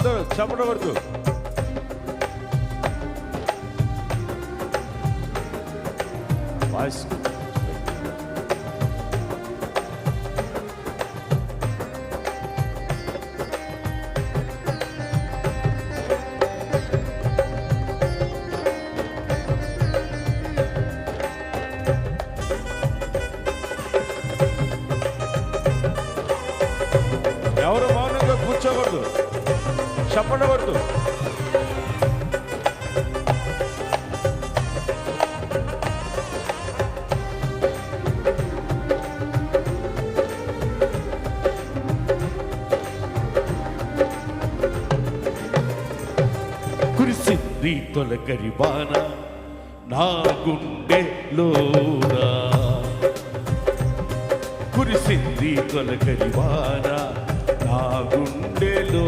అందరూ చప్పట వరకు. వాయిస్ చప్పట కొడుతూ కురిసింది తొలకరి వాన నా గుండెలోరా కురిసింది తొలకరి వాన నా గుండెలో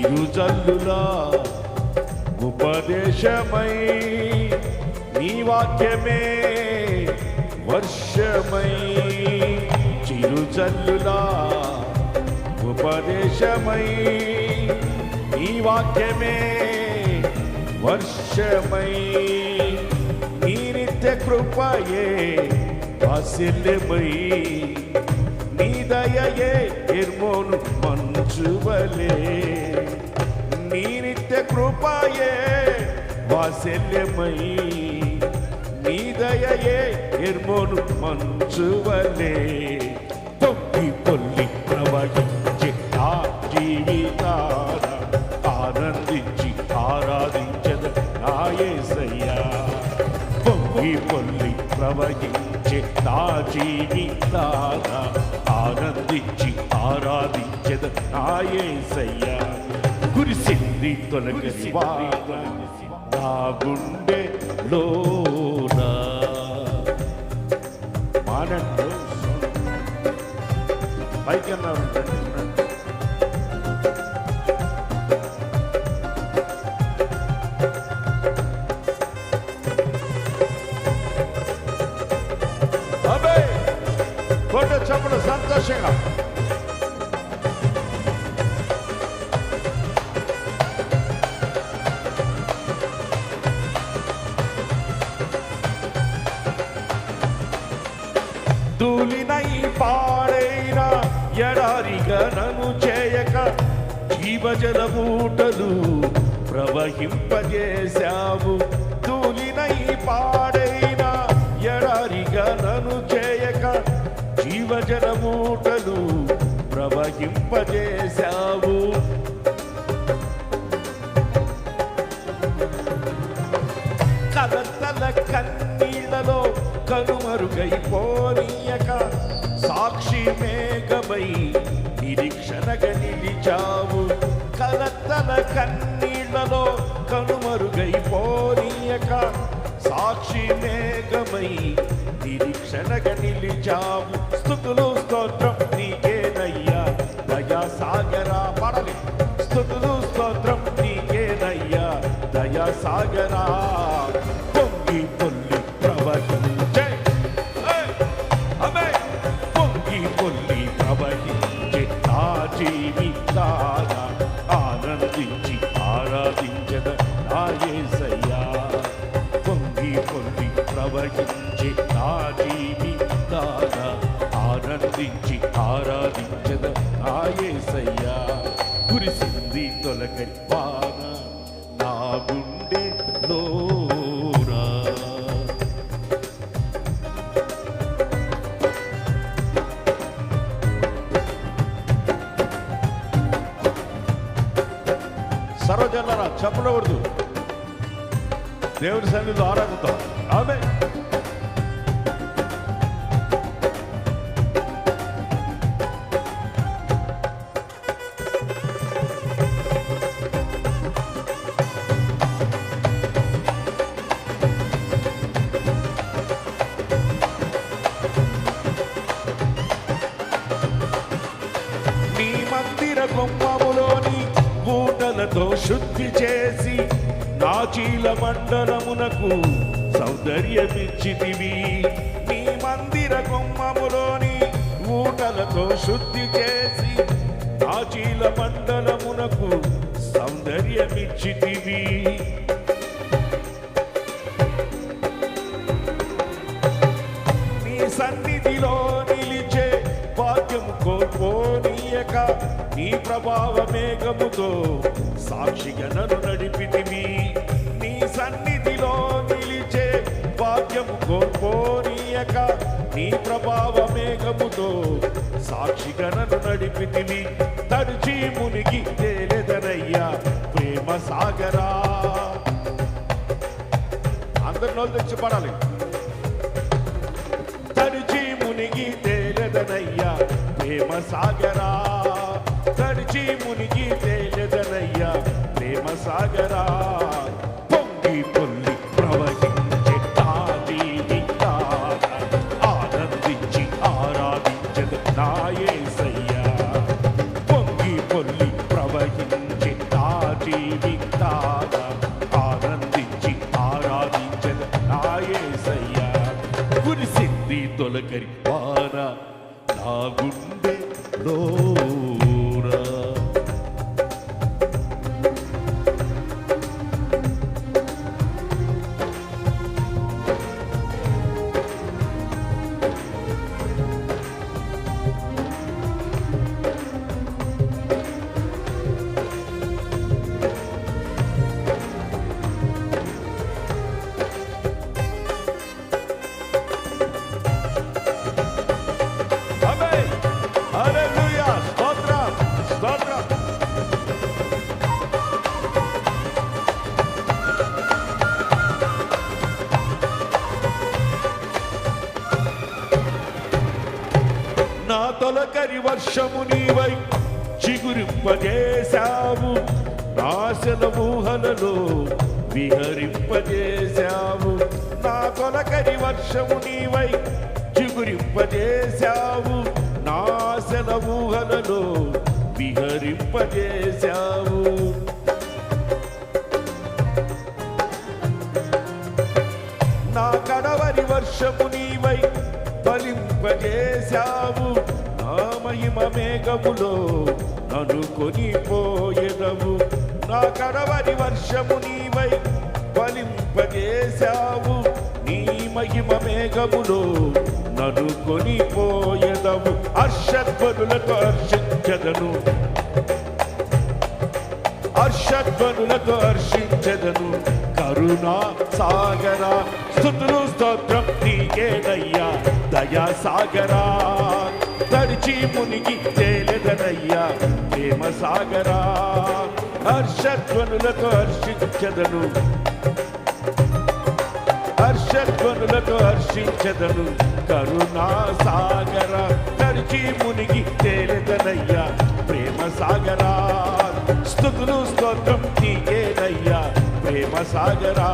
తిరుజల్లులా ఉపదేశమై నీ వాక్యమే వర్షమై. చిరుజల్లులా ఉపదేశమై నీ వాక్యమే వర్షమై. నీ నిత్య కృపయే వాసిల్యమై నీ దయయే నిర్మోను మంచువలే నీ నిత్య కృపయే వాత్సల్యమై నీ దయయే ఎర్మోను మంచువలే పొంగి పొల్లి ప్రవహించే నా జీవితాన ఆనందించి ఆరాధించద నాయసయ్యా పొంగి పొల్లి ప్రవహించే నా జీవితాన ఆనందించి ఆరాధించద నాయసయ్యా కురిసింది తొలగసి నా గుండె లోనా. మానండి పైకి అన్నారు భజన మూటలు ప్రవహింపజేశావు. తూలినై పాడైన ఎడారిగా నన్ను చేయక జీవజన మూటలు ప్రవహింపజేశావు. కలతల కన్నీళ్ళలో కనుమరుగైపోనీయక సాక్షి మేఘమై నిరీక్షణగా నిలిచావు కలతల కన్నీళ్ళలో కనుమరుగైపోనీయక. సాక్షి మేఘమై నిరీక్షణగా నిలిచావు స్థుతులు స్తోత్రం ప్రార్థించి ఆరాధించద నా కురిసింది తొలకరి వాన నా గుండె లోరా సర్వజనులరా చెప్పకూడదు దేవుని సన్నిధిలో ఆరాధిద్దాం. ఆమె శుద్ధి చేసి నాచీల మండలమునకు సౌందర్యమిచ్చితివి. నీ మందిర గుమ్మములోని ఊటలతో శుద్ధి చేసి నాచీల మండలమునకు సౌందర్యమిచ్చితివి. నీ సన్నిధిలో కోల్పోనీయక నీ ప్రభావ మేఘముతో సాక్షిగా నన్ను నడిపితివి. నీ సన్నిధిలో నిలిచే భాగ్యము కోల్పోనీయక నీ ప్రభావ మేఘముతో సాక్షిగా నన్ను నడిపితివి. తడిచి మునిగి తేలెదనయ్యా ప్రేమ సాగరా. అందరి నోళ్ళు తెచ్చి పడాలి. తడిచి మునిగి తేలెదనయ్యా ప్రేమ సాగరా. తడిచి మునిగి తేలదనయ్యా ప్రేమ సాగరా. తొలకరి వర్షము నీవై చిగురింపజేశావు. నాశన ఊహలలో విహరింపజేశావు. నా తొలకరి వర్షము నీవై చిగురింపజేశావు. నాశన ఊహలలో విహరింపజేశావు. నా కడవరి వర్షము నీవై ఫలింపజేశావు నా మహిమ మేఘములో నన్ను కొనిపోయేదవు. నా కడవరి వర్షము నీవై ఫలింపజేశావు. నీ మహిమ మేఘములో నన్ను కొనిపోయేదవు. హర్షధ్వనులతో హర్షించదను. హర్షధ్వనులతో హర్షించదను. కరుణా సాగర స్థుతులు స్తోత్రం నీకేదయ్యా దయా సాగరా తడిచి మునిగి తేలెదనయ్యా ప్రేమ సాగరా హర్షధ్వనులతో హర్షించదను. హర్షధ్వనులతో హర్షించదను. కరుణా సాగర తడిచి మునిగి తేలెదనయ్యా ప్రేమ సాగరా స్థుతులు స్తోత్రం నీకేనయ్యా ప్రేమ సాగరా